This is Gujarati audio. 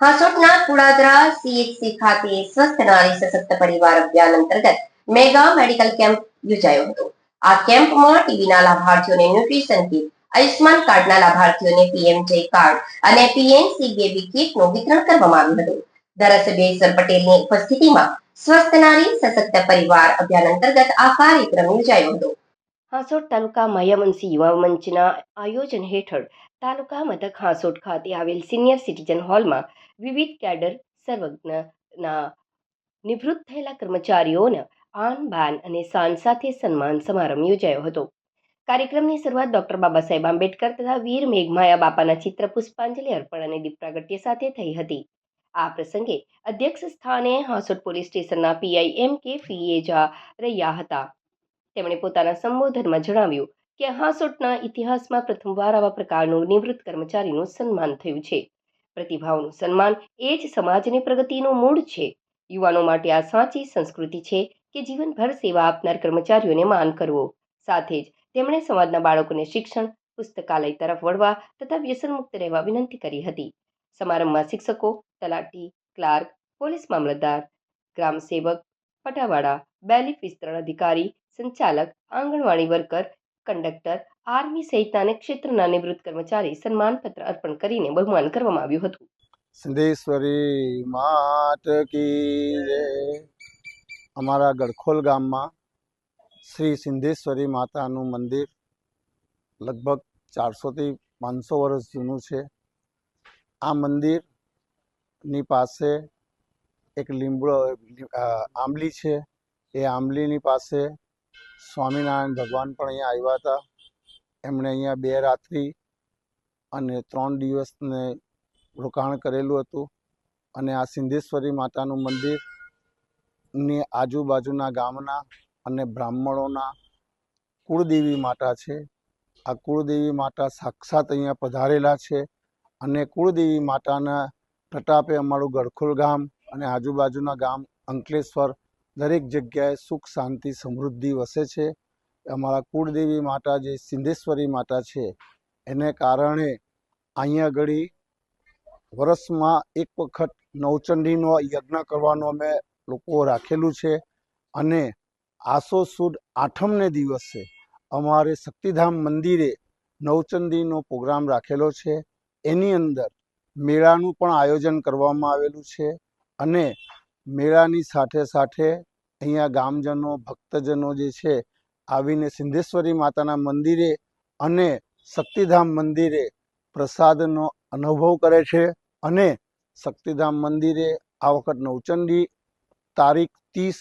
હાસોટના કુડાદરા સીએચસી ખાતે સ્વસ્થ નારી સશક્ત પરિવાર અભિયાન અંતર્ગત મેગા મેડિકલ કેમ્પ યોજાયો હતો આ કેમ્પમાં ટીબીના લાભાર્થીઓને ન્યુટ્રિશન કીટ આયુષ્માન કાર્ડના લાભાર્થીઓને પીએમજે કાર્ડ અને પીએનસી બેબી કીટનું વિતરણ કરવામાં આવ્યું હતું ધારાસભ્ય ઈશ્વર પટેલની ઉપસ્થિતિમાં સ્વસ્થ નારી સશક્ત પરિવાર અભિયાન અંતર્ગત આ કાર્યક્રમ યોજાયો હતો હાંસોટ તાલુકા માયામનસી યુવા મંચના આયોજન હેઠળ તાલુકા મથક હાંસોટ ખાતે આવેલ સિનિયર સિટીઝન હોલમાં વિવિધ કેડર સર્વજ્ઞના નિવૃત્ત થયેલા કર્મચારીઓના આન બાન અને શાન સાથે સન્માન સમારંભ યોજાયો હતો. કાર્યક્રમની શરૂઆત ડોક્ટર બાબા સાહેબ આંબેડકર તથા વીર મેઘમાયા બાપાના ચિત્ર પુષ્પાંજલિ અર્પણ અને દીપ પ્રાગટ્ય સાથે થઈ હતી. આ પ્રસંગે અધ્યક્ષ સ્થાને હાંસોટ પોલીસ સ્ટેશનના પીઆઈ એમ કે ફિયેજા રહ્યા હતા. તેમણે પોતાના સંબોધનમાં જણાવ્યું કે હાંસોટના ઇતિહાસમાં પ્રથમવાર આવા પ્રકારનું નિવૃત્ત કર્મચારીનું સન્માન થયું છે. પ્રતિભાઓનું સન્માન એ જ સમાજની પ્રગતિનું મૂળ છે. યુવાનો માટે આ સાચી સંસ્કૃતિ છે કે જીવનભર સેવા આપનાર કર્મચારીઓને માન કરવો. સાથે જ તેમણે સમાજના બાળકોને શિક્ષણ, પુસ્તકાલય તરફ વળવા તથા વ્યસનમુક્ત રહેવા વિનંતી કરી હતી. સમારંભમાં શિક્ષકો, તલાટી, ક્લાર્ક, પોલીસ મામલતદાર ગ્રામ સેવક પટાવાળા બેલીફ વિસ્તરણ અધિકારી, સંચાલક, આંગણવાડી વર્કર, કંડક્ટર, આર્મી સહિતના અનેક ક્ષેત્રના નિવૃત્ત કર્મચારી સન્માનપત્ર અર્પણ કરીને બહુમાન કરવામાં આવ્યું હતું. સિદ્ધેશ્વરી માત કી અમારા ગડખોલ ગામમાં શ્રી સિંધેશ્વરી માતાનું મંદિર લગભગ ચારસોથી પાંચસો વર્ષ જૂનું છે. આ મંદિરની પાસે એક લીંબડો આંબલી છે. એ આંબલીની પાસે સ્વામિનારાયણ ભગવાન પણ અહીંયા આવ્યા હતા. એમણે અહીંયા બે રાત્રિ અને ત્રણ દિવસને રોકાણ કરેલું હતું અને આ સિંધેશ્વરી માતાનું મંદિરની આજુબાજુના ગામના અને બ્રાહ્મણોના કુળદેવી માતા છે. આ કુળદેવી માતા સાક્ષાત અહીંયા પધારેલા છે અને કુળદેવી માતાના પ્રતાપે અમારું ગડખોલ ગામ અને આજુબાજુના ગામ અંકલેશ્વર દરેક જગ્યાએ સુખ, શાંતિ, સમૃદ્ધિ વસે છે. અમારા કુળદેવી માતા જે સિંધેશ્વરી માતા છે, એને કારણે અહીંયા આગળ વર્ષમાં એક વખત નવચંડીનો યજ્ઞ કરવાનો અમે લોકો રાખેલું છે અને આસો સુદ આઠમને દિવસે અમારે શક્તિધામ મંદિરે નવચંડીનો પ્રોગ્રામ રાખેલો છે. એની અંદર મેળાનું પણ આયોજન કરવામાં આવેલું છે. અને મેળાની સાથે સાથે અહીંયા ગામજનો, ભક્તજનો જે છે, આવીને સિંધેશ્વરી માતાના મંદિરે અને શક્તિધામ મંદિરે પ્રસાદનો અનુભવ કરે છે અને શક્તિધામ મંદિરે આ વખત નવચંડી તારીખ ત્રીસ